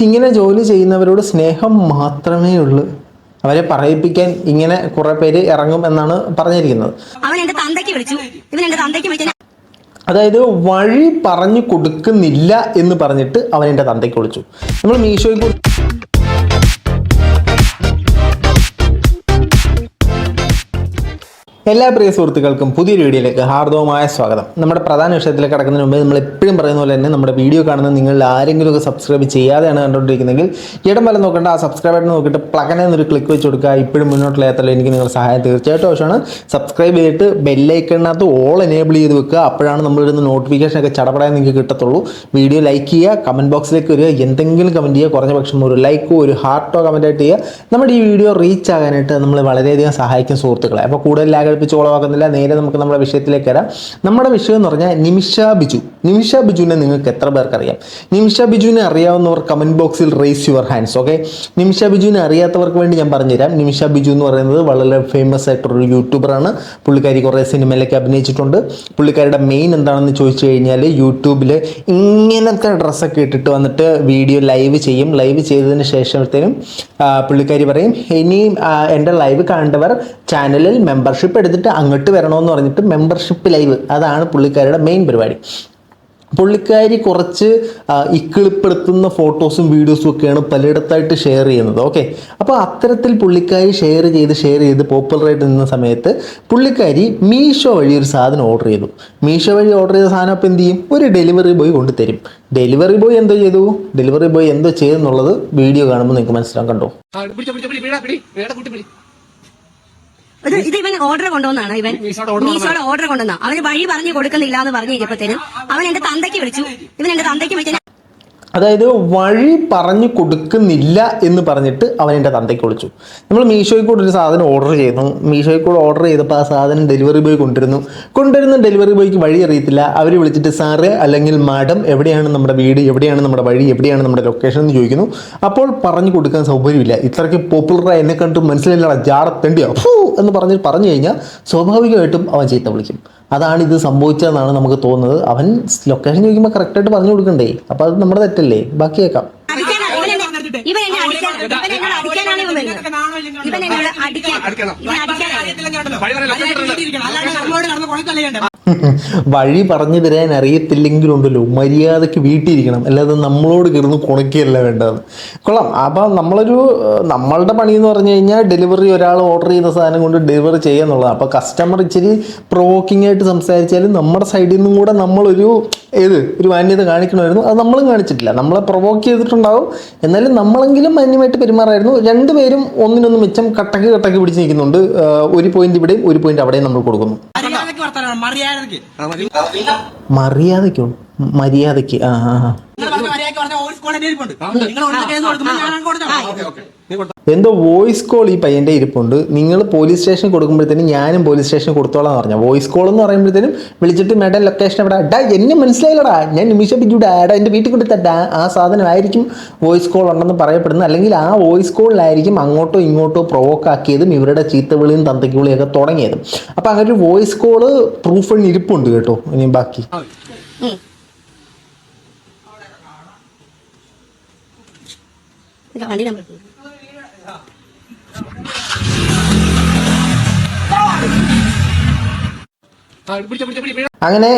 ഇങ്ങനെ ജോലി ചെയ്യുന്നവരോട് സ്നേഹം മാത്രമേ ഉള്ളൂ. അവരെ പറയിപ്പിക്കാൻ ഇങ്ങനെ കുറെ പേര് ഇറങ്ങും എന്നാണ് പറഞ്ഞിരിക്കുന്നത്. അവൻ എന്റെ തന്തയ്ക്ക് വിളിച്ചു. ഇവൻ എന്റെ തന്തയ്ക്ക് വിളിച്ചു അതായത് വഴി പറഞ്ഞു കൊടുക്കുന്നില്ല എന്ന് പറഞ്ഞിട്ട് അവൻ എന്റെ തന്തയ്ക്ക് വിളിച്ചു. നമ്മൾ മീഷോയിൽ എല്ലാ പ്രിയ സുഹൃത്തുക്കൾക്കും പുതിയൊരു വീഡിയോയിലേക്ക് ഹാർദവമായ സ്വാഗതം. നമ്മുടെ പ്രധാന വിഷയത്തിലേക്ക് കടക്കുന്നതിന് മുമ്പ് നമ്മൾ എപ്പോഴും പറയുന്ന പോലെ തന്നെ നമ്മുടെ വീഡിയോ കാണുന്ന നിങ്ങൾ ആരെങ്കിലും ഒക്കെ സബ്സ്ക്രൈബ് ചെയ്യാതെയാണ് കണ്ടുകൊണ്ടിരിക്കുന്നതെങ്കിൽ ഇടം വല്ല നോക്കേണ്ട. ആ സബ്സ്ക്രൈബ് ബട്ടൺ നോക്കിയിട്ട് പ്ലഗനെ എന്നൊരു ക്ലിക്ക് വെച്ച് കൊടുക്കുക. ഇപ്പോഴും മുന്നോട്ടുള്ള യാത്രയിൽ എനിക്ക് നിങ്ങളുടെ സഹായം തീർച്ചയായിട്ടും ആവശ്യമാണ്. സബ്സ്ക്രൈബ് ചെയ്തിട്ട് ബെല്ലൈക്കണിനകത്ത് ഓൾ എനേബിൾ ചെയ്ത് വെക്കുക. അപ്പോഴാണ് നമ്മളിടുന്ന നോട്ടിഫിക്കേഷൻ ഒക്കെ ചടപടാൻ നിങ്ങൾക്ക് കിട്ടത്തുള്ളൂ. വീഡിയോ ലൈക്ക് ചെയ്യുക. കമന്റ് ബോക്സിലേക്ക് വരിക. എന്തെങ്കിലും കമന്റ് ചെയ്യുക. കുറഞ്ഞ പക്ഷം ഒരു ലൈക്കോ ഒരു ഹാർട്ടോ കമന്റായിട്ട് ചെയ്യുക. നമ്മുടെ ഈ വീഡിയോ റീച്ച് ആകാനായിട്ട് നമ്മൾ വളരെയധികം സഹായിക്കും സുഹൃത്തുക്കളെ. അപ്പോൾ കൂടുതൽ ലാഗടിപ്പിച്ച് ഓളമാക്കുന്നില്ല. നേരെ നമുക്ക് നമ്മുടെ വിഷയത്തിലേക്ക് വരാം. നമ്മുടെ വിഷയം എന്ന് പറഞ്ഞാൽ നിമിഷ ബിജു. നിമിഷ ബിജുവിനെ നിങ്ങൾക്ക് എത്ര പേർക്ക് അറിയാം നിമിഷ ബിജുവിനെ അറിയാവുന്നവർ കമന്റ് ബോക്സിൽ raise your hands okay Nimisha ബിജുവിനെ അറിയാത്തവർക്ക് വേണ്ടി ഞാൻ പറഞ്ഞുതരാം. നിമിഷ ബിജു എന്ന് പറയുന്നത് വളരെ ഫേമസ് ആയിട്ടുള്ളൊരു യൂട്യൂബറാണ് പുള്ളിക്കാരി കുറേ സിനിമയിലൊക്കെ അഭിനയിച്ചിട്ടുണ്ട്. പുള്ളിക്കാരുടെ മെയിൻ എന്താണെന്ന് ചോദിച്ചു കഴിഞ്ഞാൽ യൂട്യൂബിൽ ഇങ്ങനത്തെ ഡ്രസ്സൊക്കെ ഇട്ടിട്ട് വന്നിട്ട് വീഡിയോ ലൈവ് ചെയ്യും. ലൈവ് ചെയ്തതിന് ശേഷത്തേനും പുള്ളിക്കാരി പറയും ഇനിയും എന്റെ ലൈവ് കാണേണ്ടവർ ചാനലിൽ മെമ്പർഷിപ്പ് എടുത്തിട്ട് അങ്ങോട്ട് വരണമെന്ന് പറഞ്ഞിട്ട് മെമ്പർഷിപ്പ് ലൈവ് അതാണ് പുള്ളിക്കാരുടെ മെയിൻ പരിപാടി. പുള്ളിക്കാരി കുറച്ച് ഇക്കിളിപ്പെടുത്തുന്ന ഫോട്ടോസും വീഡിയോസും ഒക്കെയാണ് പലയിടത്തായിട്ട് ഷെയർ ചെയ്യുന്നത്. ഓക്കെ. അപ്പോൾ അത്തരത്തിൽ പുള്ളിക്കാരി ഷെയർ ചെയ്ത് ഷെയർ ചെയ്ത് പോപ്പുലറായിട്ട് നിന്ന സമയത്ത് പുള്ളിക്കാരി മീഷോ വഴി ഒരു സാധനം ഓർഡർ ചെയ്തു. മീഷോ വഴി ഓർഡർ ചെയ്ത സാധനം അപ്പോൾ എന്ത് ചെയ്യും? ഒരു ഡെലിവറി ബോയ് കൊണ്ട് തരും ഡെലിവറി ബോയ് എന്തോ ചെയ്തു? ഡെലിവറി ബോയ് എന്തോ ചെയ്തെന്നുള്ളത് വീഡിയോ കാണുമ്പോൾ നിങ്ങൾക്ക് മനസ്സിലാക്കാൻ കണ്ടോ ആ, പിടിച്ചോ, പിടിച്ചോ, പിടി, പിടിടാ, പിടി. വേറെ കുട്ടി പിടി. ഇത് ഇത് ഇവൻ ഓർഡർ കൊണ്ടുവന്നാണ് ഇവൻ മീശോയുടെ ഓർഡർ കൊണ്ടുവന്ന അവന് വഴി പറഞ്ഞു കൊടുക്കുന്നില്ല എന്ന് പറഞ്ഞു കഴിഞ്ഞപ്പോഴത്തേനും അവൻ എന്റെ തന്തയ്ക്ക് വിളിച്ചു ഇവൻ എന്റെ തന്തയ്ക്ക് വിളിച്ചു അതായത് വഴി പറഞ്ഞു കൊടുക്കുന്നില്ല എന്ന് പറഞ്ഞിട്ട് അവൻ എന്റെ തന്തയ്ക്ക് വിളിച്ചു. നമ്മൾ മീഷോയിൽ കൂടെ ഒരു സാധനം ഓർഡർ ചെയ്യുന്നു. മീഷോയിൽ കൂടെ ഓർഡർ ചെയ്തപ്പോൾ ആ സാധനം ഡെലിവറി ബോയ് കൊണ്ടുവരുന്നു. കൊണ്ടുവരുന്ന ഡെലിവറി ബോയ്ക്ക് വഴി അറിയത്തില്ല. അവർ വിളിച്ചിട്ട് സാറ് അല്ലെങ്കിൽ മാഡം എവിടെയാണ് നമ്മുടെ വീട്? എവിടെയാണ് നമ്മുടെ വഴി? എവിടെയാണ് നമ്മുടെ ലൊക്കേഷൻ എന്ന് ചോദിക്കുന്നു. അപ്പോൾ പറഞ്ഞു കൊടുക്കാൻ സൗകര്യമില്ല. ഇത്രയ്ക്ക് പോപ്പുലറായി എന്നെ കണ്ട് മനസ്സിലല്ല ജാറത്തേണ്ടിയോ എന്ന് പറഞ്ഞ് പറഞ്ഞു കഴിഞ്ഞാൽ സ്വാഭാവികമായിട്ടും അവൻ ചീത്ത വിളിക്കും. അതാണ് ഇത് സംഭവിച്ചതെന്നാണ് നമുക്ക് തോന്നുന്നത്. അവൻ ലൊക്കേഷൻ ചോദിക്കുമ്പോൾ കറക്റ്റായിട്ട് പറഞ്ഞു കൊടുക്കണ്ടേ? അപ്പോൾ അത് നമ്മുടെ തെറ്റല്ലേ? ബാക്കി കേൾക്കാം. വഴി പറഞ്ഞു തരാൻ അറിയത്തില്ലെങ്കിലുണ്ടല്ലോ. മര്യാദയ്ക്ക് വീട്ടിലിരിക്കണം. അല്ലാതെ നമ്മളോട് കിടന്ന് കുണക്കിയല്ല വേണ്ടത്. കൊള്ളാം. അപ്പം നമ്മളൊരു നമ്മളുടെ പണി എന്ന് പറഞ്ഞു കഴിഞ്ഞാൽ ഡെലിവറി ഒരാൾ ഓർഡർ ചെയ്ത സാധനം കൊണ്ട് ഡെലിവറി ചെയ്യുക എന്നുള്ളതാണ് അപ്പോൾ കസ്റ്റമർ ഇച്ചിരി പ്രൊവോക്കിംഗ് ആയിട്ട് സംസാരിച്ചാലും നമ്മുടെ സൈഡിൽ നിന്നും കൂടെ നമ്മളൊരു ഏത് ഒരു മാന്യത കാണിക്കണമായിരുന്നു. അത് നമ്മളും കാണിച്ചിട്ടില്ല. നമ്മളെ പ്രൊവോക്ക് ചെയ്തിട്ടുണ്ടാവും. എന്നാലും നമ്മളെങ്കിലും മാന്യമായിട്ട് പെരുമാറായിരുന്നു. രണ്ടുപേരും ഒന്നിനൊന്ന് മിച്ചം കട്ടക്ക് കട്ടക്ക് പിടിച്ച് നിൽക്കുന്നുണ്ട്. ഒരു പോയിന്റ് ഇവിടെയും ഒരു പോയിന്റ് അവിടെയും നമ്മൾ കൊടുക്കുന്നു. മര്യാദയ്ക്കോ മര്യാദയ്ക്ക്. ആ ആ. എന്തോ വോയിസ് കോൾ ഈ പയ്യന്റെ ഇരിപ്പുണ്ട്. നിങ്ങൾ പോലീസ് സ്റ്റേഷൻ കൊടുക്കുമ്പോഴത്തേനും ഞാനും പോലീസ് സ്റ്റേഷൻ കൊടുത്തോളാം എന്ന് പറഞ്ഞു. വോയിസ് കോൾ എന്ന് പറയുമ്പോഴത്തേനും വിളിച്ചിട്ട് മേഡം ലൊക്കേഷൻ എവിടെ? ഡാ എന്നെ മനസ്സിലായില്ലടാ. ഞാൻ നിമിഷ ബിജുടാ ഡാ എന്റെ വീട്ടിൽ കൊടുത്തട്ടാ ആ സാധനമായിരിക്കും വോയിസ് കോൾ ഉണ്ടെന്ന് പറയപ്പെടുന്നത്. അല്ലെങ്കിൽ ആ വോയിസ് കോളിലായിരിക്കും അങ്ങോട്ടോ ഇങ്ങോട്ടോ പ്രൊവോക്ക് ആക്കിയതും ഇവരുടെ ചീത്തവിളിയും തന്തയ്ക്ക് വിളിയൊക്കെ തുടങ്ങിയതും. അപ്പോൾ അങ്ങനെ ഒരു വോയിസ് കോൾ പ്രൂഫ് ഇരിപ്പുണ്ട് കേട്ടോ. ഇനി ബാക്കി. ആ, മതി. അങ്ങനെ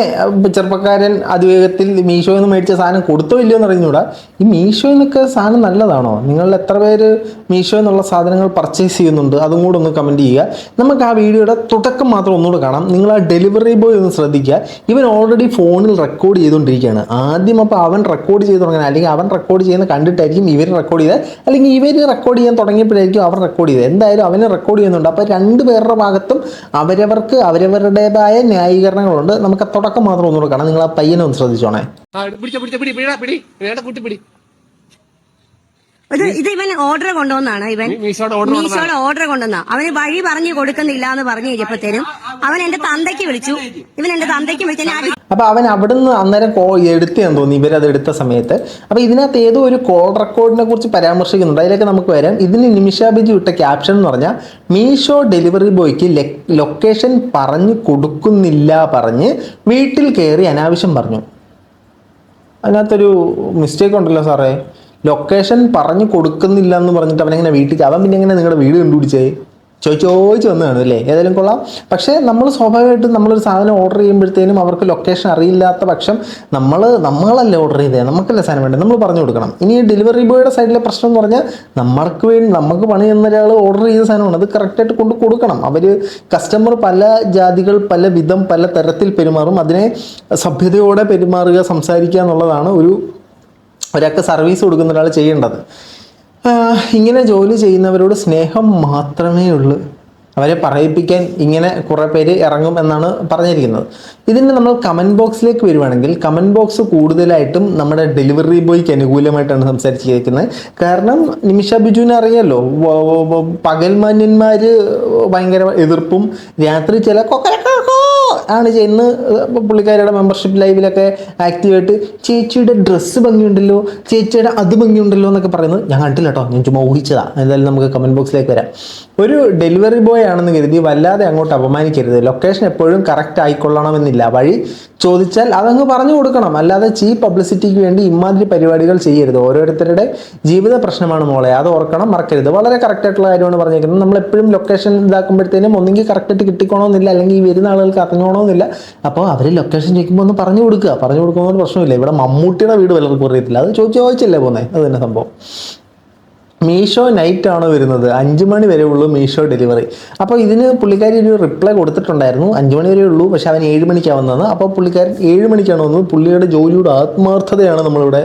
ചെറുപ്പക്കാരൻ അതിവേഗത്തിൽ മീഷോയിൽ നിന്ന് മേടിച്ച സാധനം കൊടുത്തോ ഇല്ലയോ എന്ന് അറിഞ്ഞൂടാ ഈ മീഷോയിൽ നിന്നൊക്കെ സാധനം നല്ലതാണോ? നിങ്ങൾ എത്ര പേര് മീഷോ എന്നുള്ള സാധനങ്ങൾ പർച്ചേസ് ചെയ്യുന്നുണ്ട്? അതും കൂടെ ഒന്ന് കമന്റ് ചെയ്യുക. നമുക്ക് ആ വീഡിയോയുടെ തുടക്കം മാത്രം ഒന്നുകൂടെ കാണാം. നിങ്ങൾ ആ ഡെലിവറി ബോയ് ഒന്ന് ശ്രദ്ധിക്കുക. ഇവൻ ഓൾറെഡി ഫോണിൽ റെക്കോർഡ് ചെയ്തുകൊണ്ടിരിക്കുകയാണ്. ആദ്യം അപ്പോൾ അവൻ റെക്കോർഡ് ചെയ്ത് തുടങ്ങാൻ അല്ലെങ്കിൽ അവൻ റെക്കോർഡ് ചെയ്യുന്ന കണ്ടിട്ടായിരിക്കും ഇവർ റെക്കോർഡ് ചെയ്തത്. അല്ലെങ്കിൽ ഇവർ റെക്കോർഡ് ചെയ്യാൻ തുടങ്ങിയപ്പോഴായിരിക്കും അവർ റെക്കോർഡ് ചെയ്തത്. എന്തായാലും അവനെ റെക്കോർഡ് ചെയ്യുന്നുണ്ട്. അപ്പോൾ രണ്ട് പേരുടെ ഭാഗത്തും അവരവർക്ക് അവരവരുടേതായ ന്യായീകരണങ്ങളുണ്ട് നമുക്ക് തുടക്കം മാത്രം ഒന്നുകൂടെ കാണാം നിങ്ങൾ ആ പയ്യനെ ഒന്ന് ശ്രദ്ധിച്ചോണേ പിടി പിടി പിടി പിടി, പിടി പിടി. പിടി. ഇത് ഇത് ഇവൻ ഓർഡർ കൊണ്ടുവന്നാണ് ഇവൻ. മീശോയുടെ ഓർഡർ കൊണ്ടുവന്ന. അവന് വഴി പറഞ്ഞു കൊടുക്കുന്നില്ല എന്ന് പറഞ്ഞു കഴിഞ്ഞപ്പോഴത്തേനും അവൻ എന്റെ തന്തയ്ക്ക് വിളിച്ചു. ഇവൻ എന്റെ തന്തയ്ക്ക് വിളിച്ചു. അപ്പൊ അപ്പോൾ അവൻ അവിടുന്ന് അന്നേരം കോ എടുത്തെന്ന് തോന്നി ഇവരത് എടുത്ത സമയത്ത്. അപ്പൊ ഇതിനകത്ത് ഏതോ ഒരു കോൾ റെക്കോർഡിനെ കുറിച്ച് പരാമർശിക്കുന്നുണ്ട്. അതിലേക്ക് നമുക്ക് വരാം. ഇതിന് നിമിഷ ബിജു ഇട്ട ക്യാപ്ഷൻ എന്ന് പറഞ്ഞാൽ മീഷോ ഡെലിവറി ബോയ്ക്ക് ലൊക്കേഷൻ പറഞ്ഞു കൊടുക്കുന്നില്ല പറഞ്ഞ് വീട്ടിൽ കയറി അനാവശ്യം പറഞ്ഞു. അതിനകത്തൊരു മിസ്റ്റേക്ക് ഉണ്ടല്ലോ സാറേ. ലൊക്കേഷൻ പറഞ്ഞു കൊടുക്കുന്നില്ല എന്ന് പറഞ്ഞിട്ട് അവനെങ്ങനെ വീട്ടിൽ അവൻ പിന്നെ എങ്ങനെ നിങ്ങളുടെ വീട് കണ്ടുപിടിച്ചേ? ചോദിച്ചോദിച്ച് ചോദിച്ച് വന്നതാണ് അല്ലേ? ഏതായാലും കൊള്ളാം. പക്ഷേ നമ്മൾ സ്വാഭാവികമായിട്ടും നമ്മളൊരു സാധനം ഓർഡർ ചെയ്യുമ്പോഴത്തേനും അവർക്ക് ലൊക്കേഷൻ അറിയില്ലാത്ത പക്ഷം നമ്മൾ നമ്മളല്ലേ ഓർഡർ ചെയ്തേ? നമുക്കല്ലേ സാധനം വേണ്ടത് നമ്മൾ പറഞ്ഞു കൊടുക്കണം. ഇനി ഡെലിവറി ബോയുടെ സൈഡിലെ പ്രശ്നം എന്ന് പറഞ്ഞാൽ നമ്മൾക്ക് വേണ്ടി നമുക്ക് പണി തന്ന ഒരാൾ ഓർഡർ ചെയ്ത സാധനമാണ്. അത് കറക്റ്റായിട്ട് കൊണ്ട് കൊടുക്കണം. അവർ കസ്റ്റമർ പല ജാതികൾ പല വിധം പല തരത്തിൽ പെരുമാറും. അതിനെ സഭ്യതയോടെ പെരുമാറുക സംസാരിക്കുക എന്നുള്ളതാണ് ഒരു ഒരാൾക്ക് സർവീസ് കൊടുക്കുന്ന ഒരാൾ ചെയ്യേണ്ടത് ഇങ്ങനെ ജോലി ചെയ്യുന്നവരോട് സ്നേഹം മാത്രമേ ഉള്ളൂ. അവരെ പറയിപ്പിക്കാൻ ഇങ്ങനെ കുറേ പേര് ഇറങ്ങും എന്നാണ് പറഞ്ഞിരിക്കുന്നത്. ഇതിന് നമ്മൾ കമന്റ് ബോക്സിലേക്ക് വരുവാണെങ്കിൽ കമന്റ് ബോക്സ് കൂടുതലായിട്ടും നമ്മുടെ ഡെലിവറി ബോയ്ക്ക് അനുകൂലമായിട്ടാണ് സംസാരിച്ചിരിക്കുന്നത്. കാരണം നിമിഷ ബിജുവിനെ അറിയാമല്ലോ പകൽമാന്യന്മാർ ഭയങ്കര എതിർപ്പും രാത്രി ചില കൊക്കരക്കോ ആണ് ഇന്ന് പുള്ളിക്കാരുടെ മെമ്പർഷിപ്പ് ലൈവിലൊക്കെ ആക്റ്റീവായിട്ട് ചേച്ചിയുടെ ഡ്രസ്സ് ഭംഗിയുണ്ടല്ലോ ചേച്ചിയുടെ അത് ഭംഗിയുണ്ടല്ലോ എന്നൊക്കെ പറയുന്നത് ഞാൻ കണ്ടില്ല കേട്ടോ ഞാൻ ചുമ്മാ ഊഹിച്ചതാണ് എന്തായാലും നമുക്ക് കമന്റ് ബോക്സിലേക്ക് വരാം. ഒരു ഡെലിവറി ബോയ് ആണെന്ന് കരുതി വല്ലാതെ അങ്ങോട്ട് അപമാനിക്കരുത്. ലൊക്കേഷൻ എപ്പോഴും കറക്റ്റ് ആയിക്കൊള്ളണമെന്നില്ല. വഴി ചോദിച്ചാൽ അതങ്ങ് പറഞ്ഞു കൊടുക്കണം. അല്ലാതെ ചീപ്പ് പബ്ലിസിറ്റിക്ക് വേണ്ടി ഇമാതിരി പരിപാടികൾ ചെയ്യരുത്. ഓരോരുത്തരുടെ ജീവിത പ്രശ്നമാണ് മോളെ. അത് ഓർക്കണം മറക്കരുത്. വളരെ കറക്റ്റ് ആയിട്ടുള്ള കാര്യമാണ് പറഞ്ഞിരിക്കുന്നത് നമ്മൾ എപ്പോഴും ലൊക്കേഷൻ ഇതാക്കുമ്പോഴത്തേനും ഒന്നെങ്കിൽ കറക്റ്റായിട്ട് കിട്ടിക്കോണമെന്നില്ല അല്ലെങ്കിൽ ഈ വരുന്ന ആളുകൾക്ക് അറിഞ്ഞോണമെന്നില്ല അപ്പോൾ അവർ ലൊക്കേഷൻ ചോദിക്കുമ്പോൾ ഒന്ന് പറഞ്ഞു കൊടുക്കുക. പറഞ്ഞു കൊടുക്കുന്നൊരു പ്രശ്നമില്ല. ഇവിടെ മമ്മൂട്ടിയുടെ വീട് പലർക്കും അറിയത്തില്ല. അത് ചോദിച്ചു ചോദിച്ചല്ലേ പോകുന്നത് അത് തന്നെ സംഭവം. മീഷോ നൈറ്റ് ആണ് വരുന്നത്? അഞ്ച് മണി വരെ ഉള്ളൂ മീഷോ ഡെലിവറി അപ്പോൾ ഇതിന് പുള്ളിക്കാരി ഒരു റിപ്ലൈ കൊടുത്തിട്ടുണ്ടായിരുന്നു. അഞ്ച് മണി വരെ ഉള്ളൂ പക്ഷെ അവൻ ഏഴ് മണിക്കാണ് വന്നത് അപ്പോൾ പുള്ളിക്കാരൻ ഏഴ് മണിക്കാണ് വന്നത്. പുള്ളിയുടെ ജോലിയുടെ ആത്മാർത്ഥതയാണ് നമ്മളിവിടെ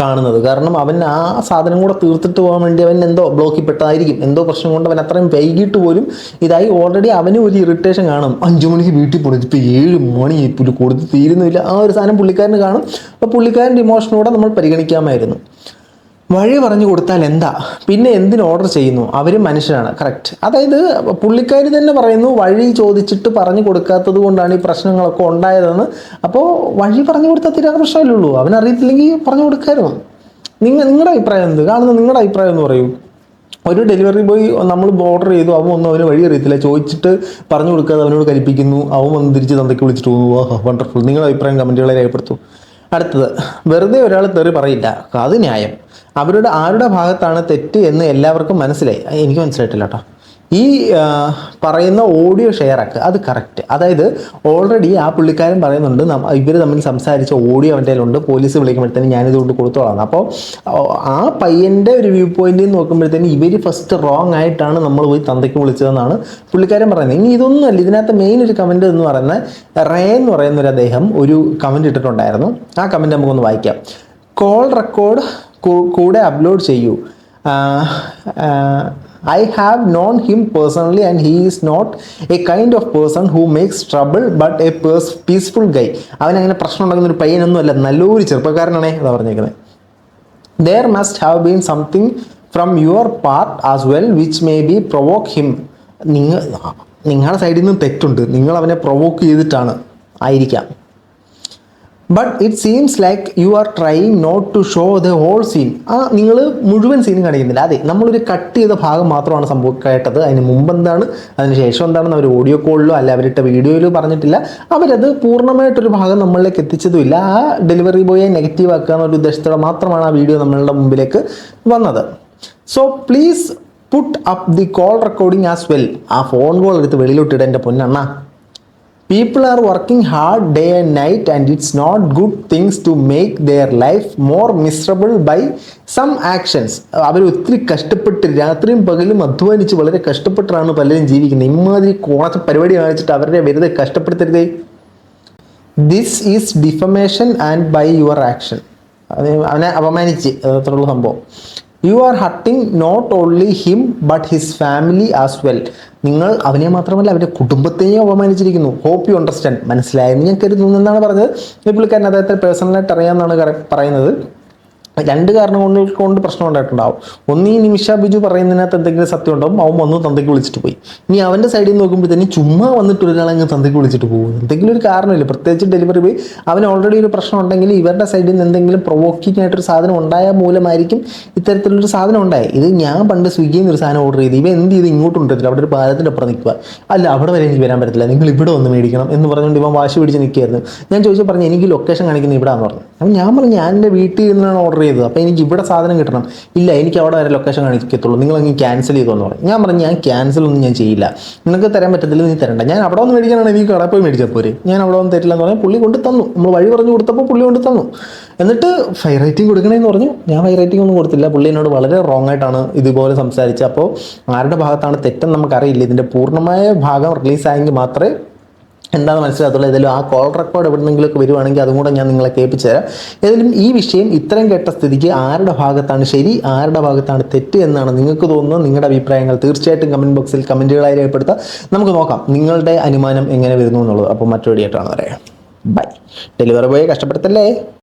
കാണുന്നത്. കാരണം അവൻ ആ സാധനം കൂടെ തീർത്തിട്ട് പോകാൻ വേണ്ടി അവൻ എന്തോ ബ്ലോക്കിൽ പെട്ടതായിരിക്കും എന്തോ പ്രശ്നം കൊണ്ട് അവൻ അത്രയും വൈകിട്ട് പോലും ഇതായി ഓൾറെഡി അവന് ഒരു ഇറിറ്റേഷൻ കാണും. അഞ്ച് മണിക്ക് വീട്ടിൽ പോകണം ഇപ്പോൾ ഏഴ് മണി പുള്ളി കൊടുത്ത് തീരുന്നില്ല. ആ ഒരു സാധനം പുള്ളിക്കാരന് കാണും. അപ്പോൾ പുള്ളിക്കാരന്റെ ഇമോഷനോടെ നമ്മൾ പരിഗണിക്കാമായിരുന്നു. വഴി പറഞ്ഞു കൊടുത്താൽ എന്താ? പിന്നെ എന്തിന് ഓർഡർ ചെയ്യുന്നു? അവരും മനുഷ്യരാണ്. കറക്റ്റ് അതായത് പുള്ളിക്കാർ തന്നെ പറയുന്നു വഴി ചോദിച്ചിട്ട് പറഞ്ഞു കൊടുക്കാത്തത് കൊണ്ടാണ് ഈ പ്രശ്നങ്ങളൊക്കെ ഉണ്ടായതെന്ന്. അപ്പോൾ വഴി പറഞ്ഞു കൊടുത്താൽ തീരാത്ത പ്രശ്നമല്ലേ ഉള്ളൂ. അവനറിയത്തില്ലെങ്കിൽ പറഞ്ഞു കൊടുക്കായിരുന്നു. നിങ്ങൾ നിങ്ങളുടെ അഭിപ്രായം എന്ത്? കാണുന്ന നിങ്ങളുടെ അഭിപ്രായം എന്ന് പറയൂ. ഒരു ഡെലിവറി ബോയ് നമ്മൾ ഓർഡർ ചെയ്തു അവൻ ഒന്നും അവന് വഴി അറിയത്തില്ല. ചോദിച്ചിട്ട് പറഞ്ഞു കൊടുക്കാതെ അവനോട് കൽപ്പിക്കുന്നു അവൻ വന്ന് തിരിച്ച് തന്തയ്ക്ക് വിളിച്ചിട്ട് പോകുന്നു വണ്ടർഫുൾ നിങ്ങളുടെ അഭിപ്രായം കമന്റുകളെ രേഖപ്പെടുത്തും. അടുത്തത് വെറുതെ ഒരാൾ തെറി പറയില്ല. അത് ന്യായം. അവരുടെ ആരുടെ ഭാഗത്താണ് തെറ്റ് എന്ന് എല്ലാവർക്കും മനസ്സിലായി. എനിക്ക് മനസ്സിലായിട്ടില്ല കേട്ടോ. ഈ പറയുന്ന ഓഡിയോ ഷെയർ ആക്കുക അത് കറക്റ്റ്. അതായത് ഓൾറെഡി ആ പുള്ളിക്കാരൻ പറയുന്നുണ്ട് ഇവർ തമ്മിൽ സംസാരിച്ച ഓഡിയോ അവന്റെ കയ്യിലുണ്ട് പോലീസ് വിളിക്കുമ്പോഴത്തേനും ഞാനിത് കൊണ്ട് കൊടുത്തോളാം. അപ്പോൾ ആ പയ്യന്റെ ഒരു വ്യൂ പോയിന്റിൽ നോക്കുമ്പോഴത്തേനും ഇവർ ഫസ്റ്റ് റോങ് ആയിട്ടാണ് നമ്മൾ പോയി തന്തയ്ക്ക് വിളിച്ചതെന്നാണ് പുള്ളിക്കാരൻ പറയുന്നത്. ഇനി ഇതൊന്നുമല്ല ഇതിനകത്ത് മെയിൻ ഒരു കമന്റ് എന്ന് പറയുന്ന റേ എന്ന് പറയുന്ന ഒരു അദ്ദേഹം ഒരു കമന്റ് ഇട്ടിട്ടുണ്ടായിരുന്നു. ആ കമന്റ് നമുക്കൊന്ന് വായിക്കാം. കോൾ റെക്കോർഡ് കൂടെ അപ്ലോഡ് ചെയ്യൂ. I have known him personally and he is not a kind of person who makes trouble but a purse peaceful guy അവനങ്ങനെ പ്രശ്നം ഉണ്ടാക്കുന്ന ഒരു പയ്യനൊന്നുമല്ല നല്ലൊരു ചെറുപ്പക്കാരനാണേ അതാ പറഞ്ഞേക്കുന്നത് there must have been something from your part as well which may be provoke him നിങ്ങൾ നിങ്ങളുടെ സൈഡിൽ നിന്ന് തെറ്റുണ്ട്. നിങ്ങൾ അവനെ പ്രൊവോക്ക് ചെയ്തിട്ടാണ്. ആയിരിക്കാം. But it seems like you are trying not to show the whole scene ആ നിങ്ങൾ മുഴുവൻ സീനും കാണിക്കുന്നില്ല അതെ നമ്മളൊരു കട്ട് ചെയ്ത ഭാഗം മാത്രമാണ് സംഭവം കേട്ടത് അതിന് മുമ്പ് എന്താണ് അതിന് ശേഷം എന്താണെന്ന് അവർ ഓഡിയോ കോളിലോ അല്ല അവരിട്ട വീഡിയോയിലോ പറഞ്ഞിട്ടില്ല. അവരത് പൂർണമായിട്ടൊരു ഭാഗം നമ്മളിലേക്ക് എത്തിച്ചതുമില്ല. ആ ഡെലിവറി ബോയെ നെഗറ്റീവ് ആക്കുക എന്നൊരു ഉദ്ദേശത്തോടെ മാത്രമാണ് ആ വീഡിയോ നമ്മളുടെ മുമ്പിലേക്ക് വന്നത്. So please put up the call recording as well ആ ഫോൺ കോൾ എടുത്ത് വെളിയിലോട്ടിട എന്റെ പൊന്നണ്ണ. People are working hard day and night and it's not good things to make their life more miserable by some actions അവർ ഒത്തിരി കഷ്ടപ്പെട്ട് രാത്രിയും പകലും അധ്വാനിച്ച് വളരെ കഷ്ടപ്പെട്ടാണ് പലരും ജീവിക്കുന്നത്. ഇമാതിരി കോണത്തെ പരിപാടി കാണിച്ചിട്ട് അവരുടെ വെറുതെ കഷ്ടപ്പെടുത്തരുതേ. This is defamation and by your action അവനെ അപമാനിച്ച്. അത്രയുള്ള സംഭവം. You are hurting not only him but his family as well നിങ്ങൾ അവനെ മാത്രമല്ല അവന്റെ കുടുംബത്തെയും അപമാനിച്ചിരിക്കുന്നു. ഹോപ്പ് യു അണ്ടർസ്റ്റാൻഡ് മനസ്സിലായെന്ന് ഞാൻ കരുതുന്നു. എന്നാണ് പറഞ്ഞത്. ഈ പുള്ളിക്കാരൻ അദ്ദേഹത്തെ പേഴ്സണലായിട്ട് അറിയാമെന്നാണ് പറയുന്നത്. രണ്ട് കാരണം കൊണ്ട് പ്രശ്നം ഉണ്ടായിട്ടുണ്ടാവും. ഒന്ന് ഈ നിമിഷ ബിജു പറയുന്നതിനകത്ത് എന്തെങ്കിലും സത്യം ഉണ്ടാവും അവൻ വന്ന് തന്തയ്ക്ക് വിളിച്ചിട്ട് പോയി. ഇനി അവന്റെ സൈഡിൽ നിന്ന് നോക്കുമ്പോൾ തന്നെ ചുമ്മാ വന്നിട്ട് ഒരാളെ അങ്ങ് തന്തയ്ക്ക് വിളിച്ചിട്ട് പോകും. എന്തെങ്കിലും ഒരു കാരണമില്ല. പ്രത്യേകിച്ച് ഡെലിവറി ബോയ് അവൻ ഓൾറെഡി ഒരു പ്രശ്നം ഉണ്ടെങ്കിൽ ഇവരുടെ സൈഡിൽ നിന്ന് എന്തെങ്കിലും പ്രൊവോക്കിംഗ് ആയിട്ടൊരു സാധനം ഉണ്ടായ മൂലമായിരിക്കും ഇത്തരത്തിലൊരു സാധനം ഉണ്ടായത് ഇത് ഞാൻ പണ്ട് സ്വിഗ്ഗിയിൽ നിന്ന് ഒരു സാധനം ഓർഡർ ചെയ്ത് ഇവ എന്ത് ചെയ്ത് ഇങ്ങോട്ട് കൊണ്ടുവരില്ല അവിടെ ഒരു പാലത്തിന്റെ അപ്പുറം നിൽക്കുക അല്ല അവിടെ വരെ എനിക്ക് വരാൻ പറ്റില്ല നിങ്ങൾ ഇവിടെ വന്ന് മേടിക്കണം എന്ന് പറഞ്ഞുകൊണ്ട് ഇവൻ വാശി പിടിച്ച് നിൽക്കുകയായിരുന്നു. ഞാൻ ചോദിച്ചു പറഞ്ഞു എനിക്ക് ലൊക്കേഷൻ കാണിക്കുന്നത് ഇവിടെ എന്ന് പറഞ്ഞു. അപ്പം ഞാൻ പറഞ്ഞു ഞാൻ എന്റെ വീട്ടിൽ നിന്നാണ് ഓർഡർ ചെയ്തത്. അപ്പോൾ എനിക്ക് ഇവിടെ സാധനം കിട്ടണം. ഇല്ല എനിക്ക് അവിടെ വരെ ലൊക്കേഷൻ കാണിക്കത്തുള്ളൂ. നിങ്ങൾ അങ്ങ് ക്യാൻസൽ ചെയ്തോന്ന് പറയും ഞാൻ പറഞ്ഞു ഞാൻ ക്യാൻസൽ ഒന്നും ഞാൻ ചെയ്യില്ല. നിങ്ങൾക്ക് തരാൻ പറ്റത്തില്ല നീ തരണ്ട. ഞാൻ അവിടെ ഒന്ന് മേടിക്കാനാണ് എനിക്ക് കടയിൽ പോയി മേടിച്ചാൽ പോരെ. ഞാൻ അവിടെ ഒന്നും തരില്ല എന്ന് പറഞ്ഞാൽ പുള്ളി കൊണ്ട് തന്നു. നമ്മൾ വഴി പറഞ്ഞു കൊടുത്തപ്പോൾ പുള്ളി കൊണ്ട് തന്നു. എന്നിട്ട് ഫൈ റേറ്റിംഗ് കൊടുക്കണേന്ന് പറഞ്ഞു. ഞാൻ ഫൈ റേറ്റിംഗ് ഒന്നും കൊടുത്തില്ല. പുള്ളി എന്നോട് വളരെ റോങ് ആയിട്ടാണ് ഇതുപോലെ സംസാരിച്ചത്. അപ്പോൾ ആരുടെ ഭാഗത്താണ് തെറ്റെന്ന് നമുക്കറിയില്ല. ഇതിന്റെ പൂർണമായ ഭാഗം റിലീസായെങ്കിൽ മാത്രമേ എന്താണെന്ന് മനസ്സിലാകത്തുള്ളത് ഏതായാലും ആ കോൾ റെക്കോർഡ് എവിടെന്നെങ്കിലൊക്കെ വരുവാണെങ്കിൽ അതും കൂടെ ഞാൻ നിങ്ങളെ കേൾപ്പിച്ചു തരാം. ഏതായാലും ഈ വിഷയം ഇത്രയും കേട്ട സ്ഥിതിക്ക് ആരുടെ ഭാഗത്താണ് ശരി ആരുടെ ഭാഗത്താണ് തെറ്റ് എന്നാണ് നിങ്ങൾക്ക് തോന്നുന്നത്. നിങ്ങളുടെ അഭിപ്രായങ്ങൾ തീർച്ചയായിട്ടും കമന്റ് ബോക്സിൽ കമന്റുകളായി രേഖപ്പെടുത്താം നമുക്ക് നോക്കാം നിങ്ങളുടെ അനുമാനം എങ്ങനെ വരുന്നു എന്നുള്ളത്. അപ്പോൾ മറ്റൊരു ഡേറ്റാണ് പറയാം ബൈ ഡെലിവറി ബോയെ കഷ്ടപ്പെടുത്തല്ലേ?